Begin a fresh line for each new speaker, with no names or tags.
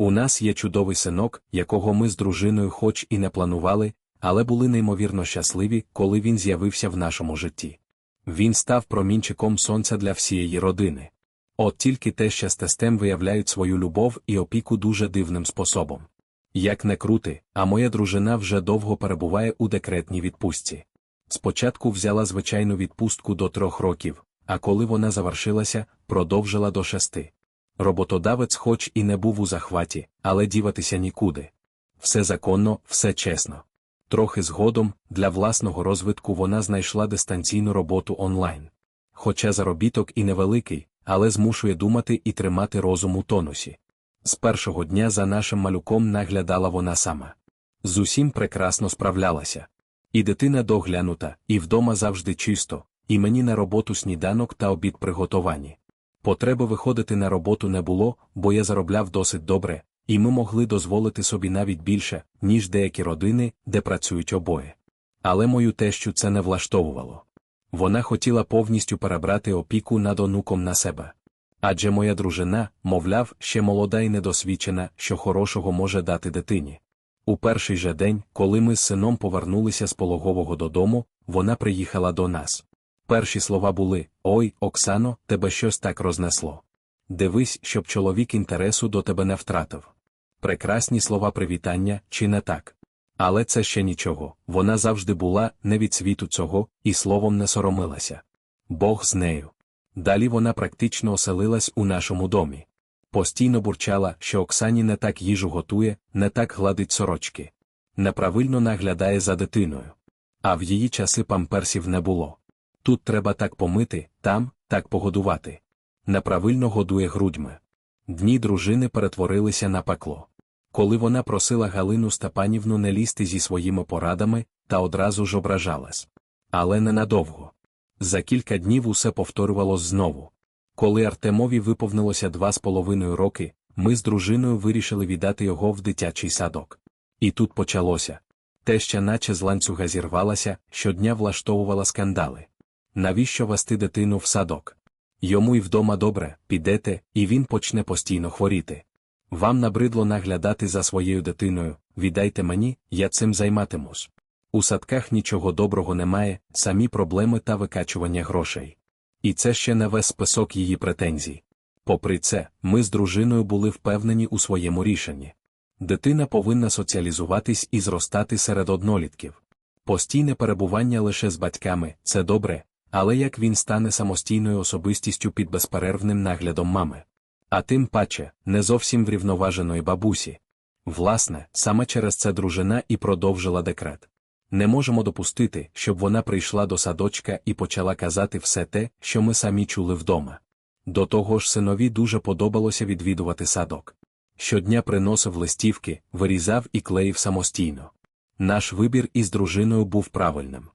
У нас є чудовий синок, якого ми з дружиною хоч і не планували, але були неймовірно щасливі, коли він з'явився в нашому житті. Він став промінчиком сонця для всієї родини. От тільки те з виявляють свою любов і опіку дуже дивним способом. Як не крути, а моя дружина вже довго перебуває у декретній відпустці. Спочатку взяла звичайну відпустку до трьох років, а коли вона завершилася, продовжила до шести. Роботодавець хоч і не був у захваті, але діватися нікуди. Все законно, все чесно. Трохи згодом, для власного розвитку вона знайшла дистанційну роботу онлайн. Хоча заробіток і невеликий, але змушує думати і тримати розум у тонусі. З першого дня за нашим малюком наглядала вона сама. З усім прекрасно справлялася. І дитина доглянута, і вдома завжди чисто, і мені на роботу сніданок та обід приготовані. Потреби виходити на роботу не було, бо я заробляв досить добре, і ми могли дозволити собі навіть більше, ніж деякі родини, де працюють обоє. Але мою тещу це не влаштовувало. Вона хотіла повністю перебрати опіку над онуком на себе. Адже моя дружина, мовляв, ще молода і недосвідчена, що хорошого може дати дитині. У перший же день, коли ми з сином повернулися з пологового додому, вона приїхала до нас. Перші слова були Ой, Оксано, тебе щось так рознесло. Дивись, щоб чоловік інтересу до тебе не втратив. Прекрасні слова привітання, чи не так? Але це ще нічого, вона завжди була не від світу цього, і словом не соромилася. Бог з нею. Далі вона практично оселилась у нашому домі. Постійно бурчала, що Оксані не так їжу готує, не так гладить сорочки. Неправильно наглядає за дитиною. А в її часи памперсів не було. Тут треба так помити, там, так погодувати. Неправильно годує грудьми. Дні дружини перетворилися на пекло. Коли вона просила Галину Степанівну не лізти зі своїми порадами, та одразу ж ображалась. Але ненадовго. За кілька днів усе повторювалось знову. Коли Артемові виповнилося два з половиною роки, ми з дружиною вирішили віддати його в дитячий садок. І тут почалося. Теща наче з ланцюга зірвалася, щодня влаштовувала скандали. Навіщо вести дитину в садок? Йому й вдома добре, підете, і він почне постійно хворіти. Вам набридло наглядати за своєю дитиною, віддайте мені, я цим займатимусь. У садках нічого доброго немає, самі проблеми та викачування грошей. І це ще не весь список її претензій. Попри це, ми з дружиною були впевнені у своєму рішенні. Дитина повинна соціалізуватись і зростати серед однолітків. Постійне перебування лише з батьками це добре, але як він стане самостійною особистістю під безперервним наглядом мами. А тим паче, не зовсім врівноваженої бабусі. Власне, саме через це дружина і продовжила декрет. Не можемо допустити, щоб вона прийшла до садочка і почала казати все те, що ми самі чули вдома. До того ж синові дуже подобалося відвідувати садок. Щодня приносив листівки, вирізав і клеїв самостійно. Наш вибір із дружиною був правильним.